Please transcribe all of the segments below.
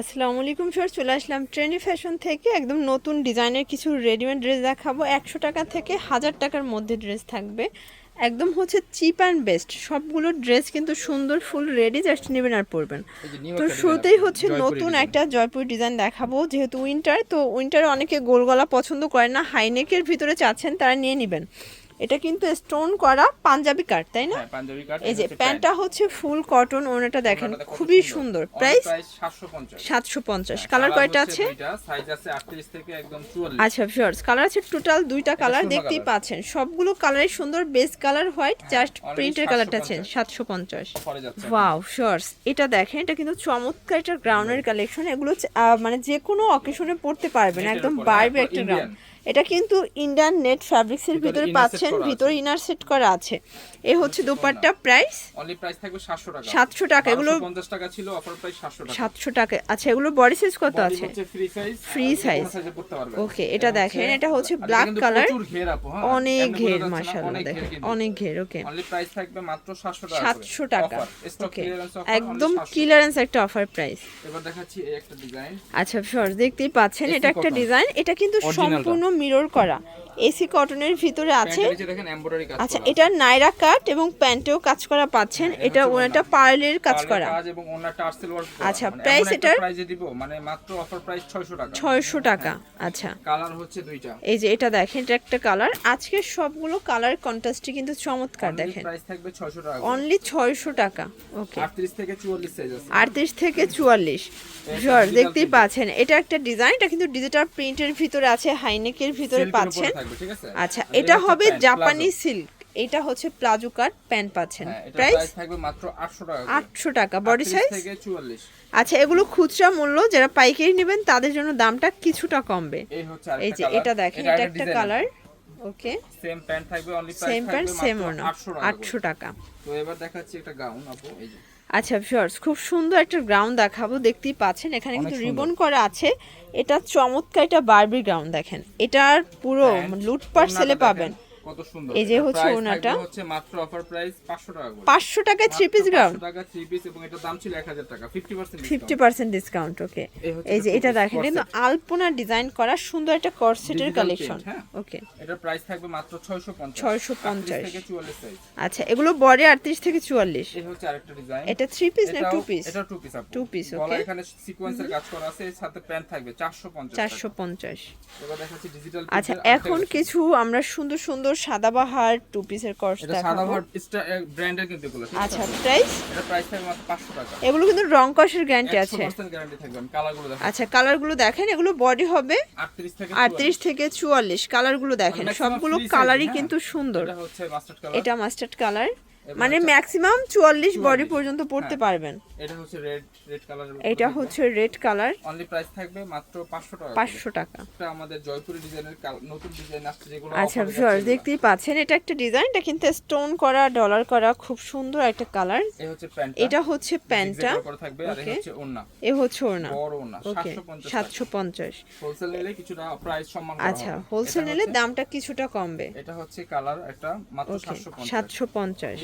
আসসালামু আলাইকুম স্যার চলে আসলাম ট্রেনি ফ্যাশন থেকে। একদম নতুন ডিজাইনের কিছু রেডিমেড ড্রেস দেখাবো। একশো টাকা থেকে হাজার টাকার মধ্যে ড্রেস থাকবে। একদম হচ্ছে চিপ অ্যান্ড বেস্ট। সবগুলো ড্রেস কিন্তু সুন্দর ফুল রেডি জাস্ট নেবেন আর পরবেন। তো শুরুতেই হচ্ছে নতুন একটা জয়পুর ডিজাইন দেখাবো। যেহেতু উইন্টার তো উইন্টারে অনেকে গোল গলা পছন্দ করে না হাইনেকের ভিতরে চাচ্ছেন তারা নিয়ে নেবেন। এটা কিন্তু স্টোন করা পাঞ্জাবি কাট তাই না? হ্যাঁ, পাঞ্জাবি কাট এই যে প্যান্টটা হচ্ছে ফুল কটন ওনাটা দেখেন খুবই সুন্দর। প্রাইস প্রাইস 750 সাতশো পঞ্চাশ। কালার কয়টা আছে? সাইজ আছে 38 থেকে একদম 44 আচ্ছা শিওর্স কালার আছে টোটাল দুইটা কালার দেখতেই পাচ্ছেন। সবগুলো কালারই সুন্দর বেস কালার হোয়াইট জাস্ট প্রিন্টের কালারটা আছে 750 সাতশো পঞ্চাশ। ওয়াও শিওর্স এটা দেখেন এটা কিন্তু চমৎকার একটা গ্রাউন্ডের কালেকশন এগুলো মানে যে কোনো অকেশনে পড়তে পারবেন একদম হ্যাঁ, একটা গ্রাউন্ড এটা কিন্তু ইন্ডিয়ান নেট ফ্যাব্রিক্সের ভিতরে ভিতরে পাচ্ছেন ভিতরে ইনার সেট করা আছে। এ হচ্ছে দোপাট্টা প্রাইস অনলি প্রাইস থাকবে 700 টাকা। 700 টাকা, এগুলো- 50 টাকা ছিল অফার প্রাইস 700 টাকা। সাতশো টাকা। আচ্ছা এগুলো বডি সাইজ কত আছে? Free size size। সাইজে ওকে এটা দেখেন এটা হচ্ছে ব্ল্যাক কালার অনেক ঘের মাশাআল্লাহ দেখেন অনেক ঘের ওকে অনলি প্রাইস থাকবে মাত্র 700 টাকা সাতশো টাকা। ওকে একদম ক্লিয়ারেন্স একটা অফার প্রাইস এবার দেখাচ্ছি এই একটা ডিজাইন আচ্ছা শর্ট দেখতেই পাচ্ছেন এটা একটা ডিজাইন এটা কিন্তু সম্পূর্ণ মিরর করা। এসি কটনের ভিতরে আছে। আচ্ছা এটা নাইরা কাট এবং প্যান্টেও কাজ করা পাচ্ছেন। হ্যাঁ, এটা ওনাটা পার্লের কাজ করা। আচ্ছা, এটার? মানে মাত্র অফার প্রাইস 600 টাকা। ছয়শো টাকা আচ্ছা। কালার হচ্ছে দুইটা। এই যে এটা দেখেন এটা একটা কালার আজকে সবগুলো কালার কন্ট্রাস্টই কিন্তু চমৎকার দেখেন। প্রাইস থাকবে 600 টাকা অনলি ছয়শো টাকা ওকে 38 থেকে 44 সাইজ আছে। আটত্রিশ থেকে চুয়াল্লিশ। জর digital দেখতেই পাচ্ছেন। এটা একটা ডিজাইন এটা কিন্তু ডিজিটাল প্রিন্টের ভিতরে আছে হাইনেকের ভিতরে পাচ্ছেন। থাকবে, ঠিক আছে? আচ্ছা এটা হবে জাপানি সিল্ক। এটা হচ্ছে প্লাজো কাট প্যান্ট পাচ্ছেন। হ্যাঁ, প্রাইস? থাকবে মাত্র 800 টাকা করে। আটশো টাকা। বডি সাইজ থেকে 44 আচ্ছা এগুলো খুচরা মূল্য যারা পাইকারি নেবেন তাদের জন্য দামটা কিছুটা কমবে। এই হচ্ছে এই যে এটা দেখেন এটা একটা কালার ওকে সেম প্যান্ট থাকবে অনলি প্রাইস থাকবে মাত্র 800 টাকা আটশো করে। টাকা। তো এবার দেখাচ্ছি একটা গাউন আপু এই যে। আচ্ছা ভিউয়ার্স খুব সুন্দর একটা গ্রাউন্ড দেখাবো দেখতেই পাচ্ছেন এখানে কিন্তু রিবন করা আছে। এটা চমৎকার একটা বারবি গ্রাউন্ড দেখেন। এটার পুরো লুটপাট সেলে পাবেন। কত সুন্দর। এই যে হচ্ছে। থাকবে হচ্ছে মাত্র অফার প্রাইস 500 টাকা করে। পাঁচশো টাকায় থ্রি পিস মাত্র গ্রাউন্ড 500 টাকা থ্রি পিস এবং এটার দাম ছিল 1000 টাকা 50% fifty discount percent discount okay এই যে এটা দেখেন কিন্তু আলপনা ডিজাইন করা সুন্দর একটা করসেটের কালেকশন। ওকে এটার প্রাইস থাকবে মাত্র 650 650 থেকে 44 সাইজ আচ্ছা এগুলো বডি আটত্রিশ থেকে চুয়াল্লিশ। এই হচ্ছে আরেকটা ডিজাইন এটা থ্রি পিস না টু পিস এটা টু পিস আপু। Two piece, গলা এখানে সিকোয়েন্সের কাজ করা আছে সাথে প্যান্ট থাকবে 450 চারশো পঞ্চাশ। এবার দেখাচ্ছি ডিজিটাল আচ্ছা এখন কিছু আমরা সুন্দর সুন্দর সাদাবাহার টু পিসের কর্স এটা সাদাবাহার পিসটা ব্র্যান্ডের কিন্তু এগুলো আচ্ছা প্রাইস এটা প্রাইস থাকবে মাত্র 500 টাকা। এগুলো কিন্তু রং কষের গ্যারান্টি আছে। 100% গ্যারান্টি থাকবে আমি কালারগুলো দেখাচ্ছি। আচ্ছা কালারগুলো দেখেন এগুলো বডি হবে 38 থেকে আটত্রিশ থেকে চুয়াল্লিশ কালারগুলো দেখেন সবগুলো কালারই হ্যাঁ। কিন্তু সুন্দর। এটা হচ্ছে মাস্টার্ড কালার এটা মাস্টার্ড কালার মানে ম্যাক্সিমাম চুয়াল্লিশ বডি পর্যন্ত পড়তে হ্যাঁ। পারবেন। এটা হচ্ছে রেড রেড কালার এটা হচ্ছে রেড কালার অনলি প্রাইস থাকবে মাত্র 500 টাকা করে। পাঁচশো টাকা। এটা আমাদের জয়পুরি ডিজাইনের নতুন ডিজাইন আসছে যেগুলো আচ্ছা ভিউয়ার দেখতেই পাচ্ছেন এটা একটা ডিজাইন এটা কিন্তু স্টোন করা ডলার করা খুব সুন্দর একটা কালার এই হচ্ছে প্যান্ট এটা হচ্ছে প্যান্টটা। করে থাকবে আর Okay. হচ্ছে ওন্না এ হচ্ছে ওড়না। বড় ওন্না ওকে 750 সাতশো পঞ্চাশ। হোলসেল নিলে কিছুটা প্রাইস সম্মান আচ্ছা। হোলসেল নিলে দামটা কিছুটা কমবে। এটা হচ্ছে কালার একটা মাত্র ওকে 750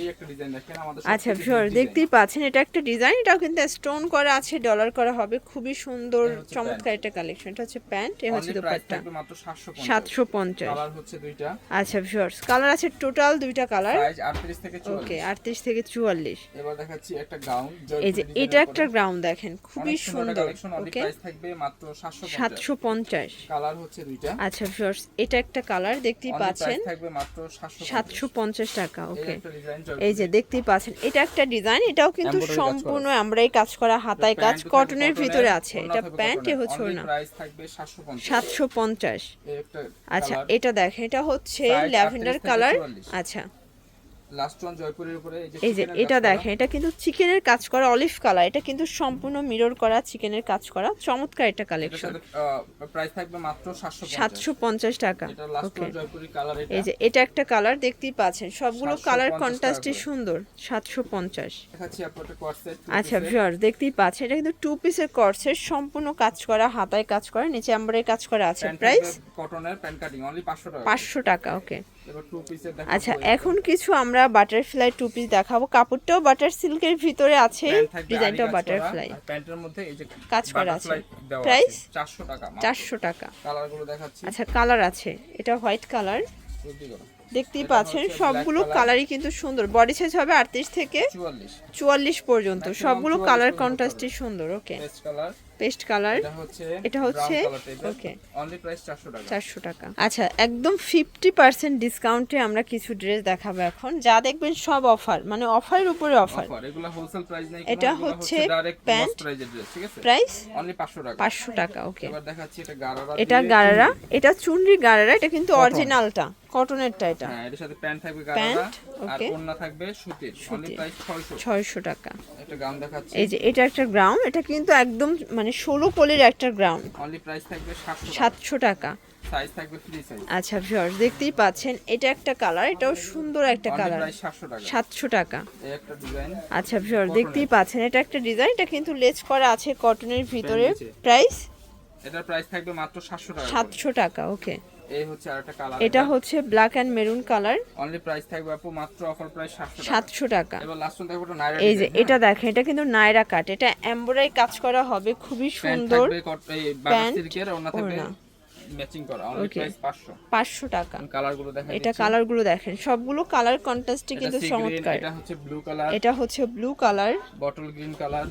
আচ্ছা ভিউয়ার দেখতেই পাচ্ছেন এটা একটা ডিজাইন এটাও কিন্তু স্টোন করা আছে ডলার করা হবে খুবই সুন্দর চমৎকার একটা কালেকশন এটা হচ্ছে প্যান্ট এ হচ্ছে দোপাট্টা থাকবে মাত্র 750 সাতশো পঞ্চাশ। আচ্ছা ভিউয়ার্স কালার আছে টোটাল দুইটা কালার সাইজ 38 থেকে 44 ওকে আটত্রিশ থেকে চুয়াল্লিশ। এই যে এটা একটা গ্রাউন্ড দেখেন খুবই সুন্দর ওকে প্রাইস থাকবে মাত্র 750 সাতশো পঞ্চাশ। কালার হচ্ছে দুইটা। আচ্ছা ভিউয়ার্স এটা একটা কালার দেখতেই পাচ্ছেন। থাকবে মাত্র সাতশো পঞ্চাশ। টাকা ওকে এই যে দেখতেই পাচ্ছেন এটা একটা ডিজাইন এটাও কিন্তু সম্পূর্ণ আমরাই কাজ করা হাতায় কাজ কটনের ভিতরে আছে। এটা প্যান্ট এ। হচ্ছে না। 750 সাতশো পঞ্চাশ। আচ্ছা এটা দেখেন এটা হচ্ছে ল্যাভেন্ডার কালার আচ্ছা। লাস্ট ওয়ান জয়পুরের উপরে এই যে এটা দেখেন এটা কিন্তু চিকেনের কাজ করা অলিভ কালার এটা কিন্তু সম্পূর্ণ মিরর করা চিকেনের কাজ করা চমৎকার এটার কালেকশন প্রাইস থাকবে মাত্র 750 সাতশো পঞ্চাশ টাকা এটা last okay one Jaipuri colour এটা। এই যে এটা একটা কালার দেখতেই পাচ্ছেন সবগুলো কালার করে। সুন্দর সাতশো পঞ্চাশ। দেখাচ্ছি আপনাদের কোয়ার্সেট আচ্ছা ভিউয়ার দেখতেই পাচ্ছেন এটা কিন্তু টু পিসের কর্সের সম্পূর্ণ কাজ করা হাতায় কাজ করা নিচে এমব্রয়ডারি কাজ করা আছে প্রাইস কটনের প্যান্ট কাটিং অনলি 500 টাকা। পাঁচশো টাকা ওকে আচ্ছা এখন কিছু আমরা বাটারফ্লাই টু পিস দেখাবো। কাপড়টাও বাটার সিল্কের ভিতরে আছে ডিজাইনটাও বাটারফ্লাই প্যান্টের মধ্যে এই যে কাজ করা আছে। প্রাইস দেওয়া Price? 400 টাকা চারশো টাকা। কালারগুলো দেখাচ্ছি। আচ্ছা কালার আছে। এটা হোয়াইট কালার দেখতেই পাচ্ছেন সবগুলো কালারই কিন্তু সুন্দর। বডি সাইজ হবে আটত্রিশ থেকে 44 চুয়াল্লিশ পর্যন্ত। সবগুলো কালার কন্ট্রাস্টই সুন্দর ওকে কালার পেস্ট কালার। এটা হচ্ছে এটা হচ্ছে okay. অনলি প্রাইস 400 টাকা। চারশো টাকা। আচ্ছা একদম ফিফটি পার্সেন্ট ডিসকাউন্টে আমরা কিছু ড্রেস দেখাবো এখন। যা দেখবেন সব অফার মানে অফারের উপরে অফার অফার এগুলো হোলসেল প্রাইস নাই এটা হচ্ছে আছে? প্রাইস অনলি 500 টাকা। পাঁচশো টাকা ওকে এবার দেখাচ্ছি এটা গারারা এটা গারারা এটা চুনরি গারারা এটা কিন্তু Cotton। অরিজিনালটা কটনেরটা এটা। হ্যাঁ এটার সাথে প্যান্ট থাকবে গারারা আর। ওড়না থাকবে সুতির। অনলি প্রাইস 600 ছয়শো টাকা। একটা গাউন দেখাচ্ছি। এই যে এটা একটা গ্রাউন্ড এটা কিন্তু একদম মানে ষোলো পলের একটা গ্রাউন্ড অনলি প্রাইস থাকবে 700 সাতশো টাকা। সাইজ থাকবে ফ্রি সাইজ। আচ্ছা ভিউয়ার্স দেখতেই পাচ্ছেন এটা একটা কালার এটাও সুন্দর একটা কালার। 700 টাকা। সাতশো টাকা। এই একটা ডিজাইন আচ্ছা ভিউয়ার Cotton দেখতেই পাচ্ছেন এটা একটা ডিজাইন এটা কিন্তু লেজ করা আছে কটনের ভিতরে। প্রাইস এটার প্রাইস থাকবে মাত্র 700 টাকা করে। সাতশো টাকা ওকে এই হচ্ছে আরেকটা কালার এটা হচ্ছে black and maroon colour only price থাকবে আপু মাত্র অফার প্রাইস 700 টাকা। এবার লাস্ট ওয়ান নাইরা এই যে এটা দেখেন এটা কিন্তু নায়রা কাট এটা এমব্রয়ডারি কাজ করা হবে খুবই সুন্দর। প্যান্ট, সিল্কের থাকবে ম্যাচিং করা অনলি প্রাইস 500 পাঁচশো। টাকা। কালারগুলো এটা কালারগুলো দেখেন সবগুলো কালার কন্ট্রাস্টই কিন্তু চমৎকার। এটা হচ্ছে ব্লু কালার এটা হচ্ছে blue colour bottle green colour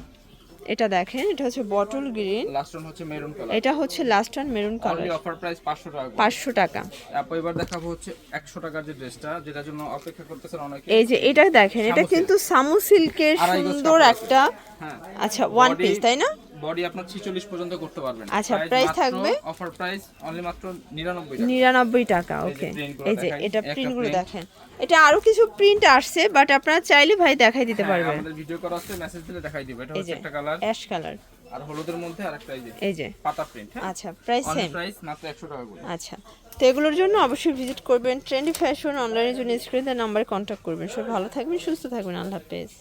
এটা দেখেন এটা হচ্ছে বটল গ্রিন লাস্ট ওয়ান হচ্ছে মেরুন কালার এটা হচ্ছে last one maroon only colour offer price 500 টাকা করে। পাঁচশো টাকা। তারপর এবার দেখাবো হচ্ছে 100 টাকার যে ড্রেসটা যেটার জন্য অপেক্ষা করতেছেন অনেকে। এই যে এটা দেখেন এটা কিন্তু সামু সিল্কের সুন্দর একটা হ্যাঁ। আচ্ছা ওয়ান পিস তাই না? বডি আপনার 46 পর্যন্ত করতে পারবেন। আচ্ছা, price থাকবে? অফার প্রাইস অনলি মাত্র 99 টাকা। নিরানব্বই টাকা ওকে এই যে এটা প্রিন্টগুলো দেখেন। এটা আরও কিছু প্রিন্ট আসছে বাট আপনারা চাইলে ভাই দেখাই দিতে হ্যাঁ, পারবেন। আমাদের ভিডিও করা আছে মেসেজ দিলে দেখাই দিব। এটা হচ্ছে একটা কালার অ্যাশ কালার আর হলুদের মধ্যে আরেকটা এই যে এই যে। পাতা প্রিন্ট হ্যাঁ? আচ্ছা প্রাইস সেম প্রাইস মাত্র 100 টাকা করে। আচ্ছা তো এগুলোর জন্য অবশ্যই ভিজিট করবেন। ট্রেন্ডি ফ্যাশন অনলাইনের জন্য স্ক্রিনে নাম্বারে কন্ট্যাক্ট করবেন। সব ভালো থাকবেন সুস্থ থাকবেন। আল্লাহ হাফেজ।